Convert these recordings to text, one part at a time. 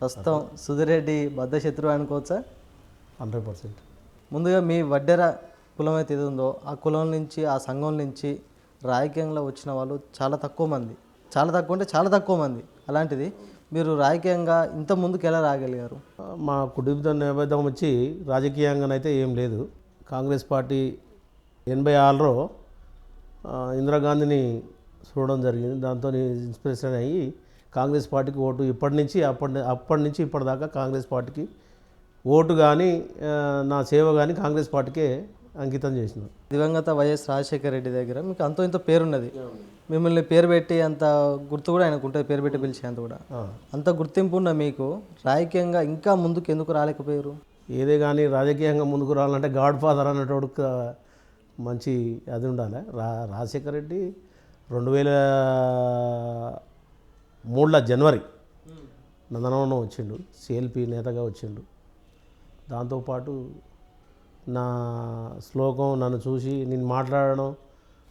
ప్రస్తుతం సుధిరెడ్డి బద్ధశత్రువు అనుకోవచ్చా? Hundred percent. ముందుగా మీ వడ్డెర కులం అయితే ఏది ఉందో ఆ కులం నుంచి ఆ సంఘం నుంచి రాజకీయంలో వచ్చిన వాళ్ళు చాలా తక్కువ మంది. చాలా తక్కువ అంటే చాలా తక్కువ మంది. అలాంటిది మీరు రాజకీయంగా ఇంత ముందుకు ఎలా రాగలిగారు? మా కుటుంబ నేపథ్యం వచ్చి రాజకీయంగానైతే ఏం లేదు. కాంగ్రెస్ పార్టీ ఎనభై ఆరులో ఇందిరాగాంధీని చూడడం జరిగింది. దాంతో ఇన్స్పిరేషన్ అయ్యి కాంగ్రెస్ పార్టీకి ఓటు ఇప్పటి నుంచి అప్పటి అప్పటి నుంచి ఇప్పటిదాకా కాంగ్రెస్ పార్టీకి ఓటు కానీ నా సేవ కానీ కాంగ్రెస్ పార్టీకే అంకితం చేసిన. దివంగత వైఎస్ రాజశేఖర రెడ్డి దగ్గర మీకు అంతో ఇంత పేరున్నది. మిమ్మల్ని పేరు పెట్టి అంత గుర్తు కూడా ఆయనకు ఉంటుంది పేరు పెట్టి పిలిచేంత కూడా. అంత గుర్తింపు ఉన్న మీకు రాజకీయంగా ఇంకా ముందుకు ఎందుకు రాలేకపోయారు? ఏదే కానీ రాజకీయంగా ముందుకు రావాలంటే గాడ్ ఫాదర్ అనేటోడు మంచి అది ఉండాలి. రా రాజశేఖర రెడ్డి రెండు వేల మూడుల జనవరి నందనవనం వచ్చిండు సిఎల్పి నేతగా వచ్చిండు. దాంతోపాటు నా శ్లోకం నన్ను చూసి నేను మాట్లాడడం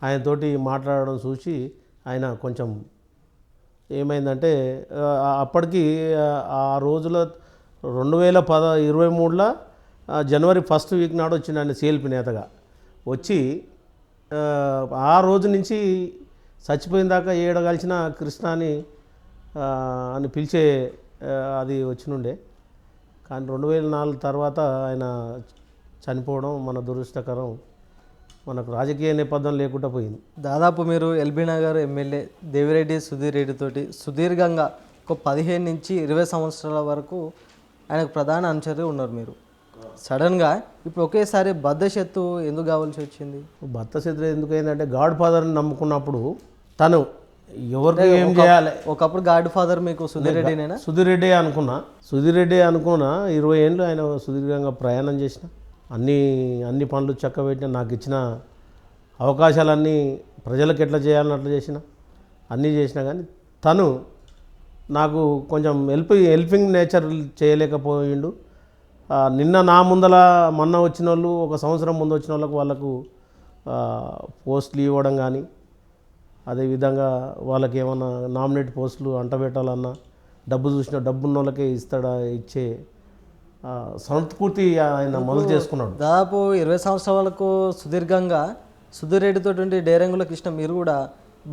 ఆయనతోటి మాట్లాడడం చూసి ఆయన కొంచెం ఏమైందంటే అప్పటికి ఆ, రోజుల రెండు వేల పద ఇరవై మూడులో జనవరి ఫస్ట్ వీక్ నాడు వచ్చిండు ఆయన సిఎల్పి నేతగా. వచ్చి ఆ, రోజు నుంచి చచ్చిపోయిన దాకా ఏడ కృష్ణాని అని పిలిచే అది వచ్చినుండే. కానీ రెండు వేల నాలుగు తర్వాత ఆయన చనిపోవడం మన దురదృష్టకరం. మనకు రాజకీయ నేపథ్యం లేకుండా పోయింది. దాదాపు మీరు ఎల్బీ నగర్ ఎమ్మెల్యే దేవిరెడ్డి సుధీర్ రెడ్డి తోటి సుదీర్ఘంగా ఒక పదిహేను నుంచి ఇరవై సంవత్సరాల వరకు ఆయనకు ప్రధాన అనుచరి ఉన్నారు మీరు. సడన్గా ఇప్పుడు ఒకేసారి బద్ధశత్తు ఎందుకు కావాల్సి వచ్చింది? శత్రు ఎందుకు అయిందంటే గాడ్ ఫాదర్ని నమ్ముకున్నప్పుడు తను ఎవరికి ఏం చేయాలి? ఒకప్పుడు గాడ్ ఫాదర్ మీకు సుధీర్ రెడ్డినేనా? సుధీర్ రెడ్డి అనుకున్నా. సుధీర్ రెడ్డి అనుకున్నా ఇరవై ఏళ్ళు ఆయన సుదీర్ఘంగా ప్రయాణం చేసిన. అన్ని అన్ని పనులు చక్కబెట్టిన నాకు ఇచ్చిన అవకాశాలన్నీ ప్రజలకు ఎట్లా చేయాలని అట్లా చేసిన. అన్నీ చేసిన కానీ తను నాకు కొంచెం హెల్ప్ హెల్పింగ్ నేచర్ చేయలేకపోయిండు. నిన్న నా ముందల మొన్న వచ్చిన వాళ్ళు ఒక సంవత్సరం ముందు వచ్చిన వాళ్ళకు వాళ్ళకు పోస్టులు ఇవ్వడం కానీ అదేవిధంగా వాళ్ళకి ఏమన్నా నామినేట్ పోస్టులు అంటబెట్టాలన్నా డబ్బు చూసిన డబ్బు ఉన్న వాళ్ళకే ఇస్తాడా ఇచ్చే సంస్కృతి ఆయన మొదలు చేసుకున్నాడు. దాదాపు ఇరవై సంవత్సరాల వరకు సుదీర్ఘంగా సుధీర్ రెడ్డితో డేరంగుల కృష్ణ మీరు కూడా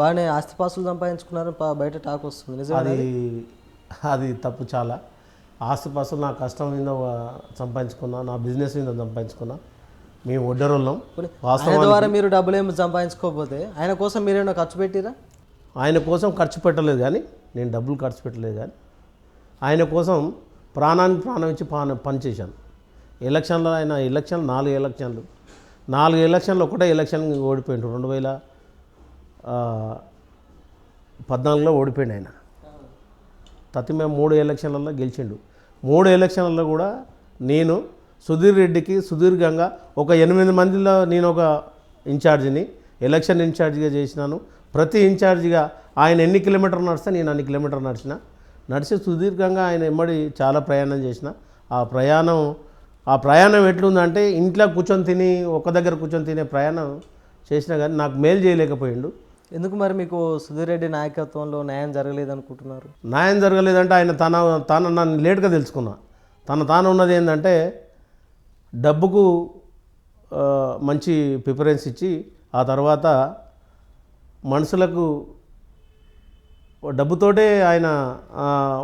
బాగానే ఆస్తిపాస్తులు సంపాదించుకున్నారు బయట టాక్ వస్తుంది. అది అది? తప్పు చాలా. ఆస్తిపాస్తులు నా కష్టం మీద సంపాదించుకున్నా నా బిజినెస్ మీద సంపాదించుకున్నా. మేము ఒడ్డరోళ్ళం వాస్తవం ఆయన ద్వారా మీరు డబ్బులు ఏమి సంపాదించుకోకపోతే ఆయన కోసం మీరేమైనా ఖర్చు పెట్టిరా? ఆయన కోసం ఖర్చు పెట్టలేదు కానీ నేను డబ్బులు ఖర్చు పెట్టలేదు కానీ ఆయన కోసం ప్రాణానికి ప్రాణం ఇచ్చి పాన పనిచేశాను ఎలక్షన్లో ఆయన ఎలక్షన్ నాలుగు ఎలక్షన్లు. నాలుగు ఎలక్షన్లు ఒకటే ఎలక్షన్ ఓడిపోయిండు. రెండు వేల పద్నాలుగులో ఓడిపోయిండు ఆయన. తతి మేము మూడు ఎలక్షన్లలో గెలిచిండు. మూడు ఎలక్షన్లలో కూడా నేను సుధీర్ రెడ్డికి సుదీర్ఘంగా ఒక ఎనిమిది మందిలో నేను ఒక ఇన్ఛార్జిని ఎలక్షన్ ఇన్ఛార్జిగా చేసినాను. ప్రతి ఇన్ఛార్జిగా ఆయన ఎన్ని కిలోమీటర్లు నడిస్తే నేను అన్ని కిలోమీటర్ నడిచిన. నడిచి సుదీర్ఘంగా ఆయన ఎమ్మడి చాలా ప్రయాణం చేసిన. ఆ ప్రయాణం ఆ ప్రయాణం ఎట్లుందంటే ఇంట్లో కూర్చొని తిని ఒక దగ్గర కూర్చొని తినే ప్రయాణం చేసినా కానీ నాకు మేలు చేయలేకపోయిండు. ఎందుకు మరి మీకు సుధీర్ రెడ్డి నాయకత్వంలో న్యాయం జరగలేదు అనుకుంటున్నారు న్యాయం జరగలేదంటే ఆయన తన తన నన్ను లేట్గా తెలుసుకున్నా. తన తాను ఉన్నది ఏంటంటే డబ్బుకు మంచి ప్రిఫరెన్స్ ఇచ్చి ఆ తర్వాత మనుషులకు డబ్బుతోటే ఆయన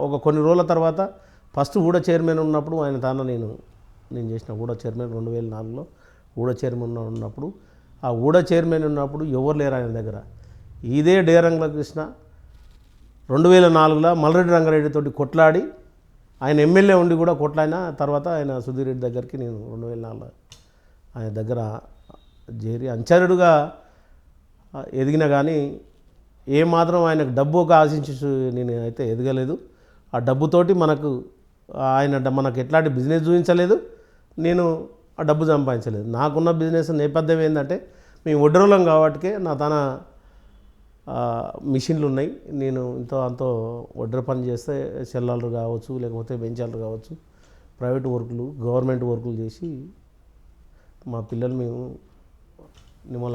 ఒక కొన్ని రోజుల తర్వాత ఫస్ట్ ఊడ చైర్మన్ ఉన్నప్పుడు ఆయన తాను నేను నేను చేసిన ఊడ చైర్మన్ రెండు వేల నాలుగులో ఊడ చైర్మన్ ఉన్నప్పుడు ఆ ఊడ చైర్మన్ ఉన్నప్పుడు ఎవరు లేరు ఆయన దగ్గర. ఇదే డేరంగుల కృష్ణ రెండు వేల నాలుగులో మల్లరెడ్డి రంగారెడ్డితోటి కొట్లాడి ఆయన ఎమ్మెల్యే ఉండి కూడా కొట్లాడిన తర్వాత ఆయన సుధీర్ రెడ్డి దగ్గరికి నేను రెండు వేల నాలుగులో ఆయన దగ్గర చేరి అంచరుడుగా ఎదిగినా ఎదిగిన కానీ ఏమాత్రం ఆయనకు డబ్బు ఒక ఆశించి నేను అయితే ఎదగలేదు. ఆ డబ్బుతోటి మనకు ఆయన మనకు ఎట్లాంటి బిజినెస్ చూపించలేదు. నేను ఆ డబ్బు సంపాదించలేదు. నాకున్న బిజినెస్ నేపథ్యం ఏంటంటే మేము ఒడ్డరోళ్ళం కాబట్టికే నా తన మిషన్లు ఉన్నాయి. నేను ఇంతో అంతో వడ్ర పని చేస్తే చెల్లాలు కావచ్చు లేకపోతే బెంచాలు కావచ్చు ప్రైవేట్ వర్కులు గవర్నమెంట్ వర్కులు చేసి మా పిల్లలు మేము నిమ్మల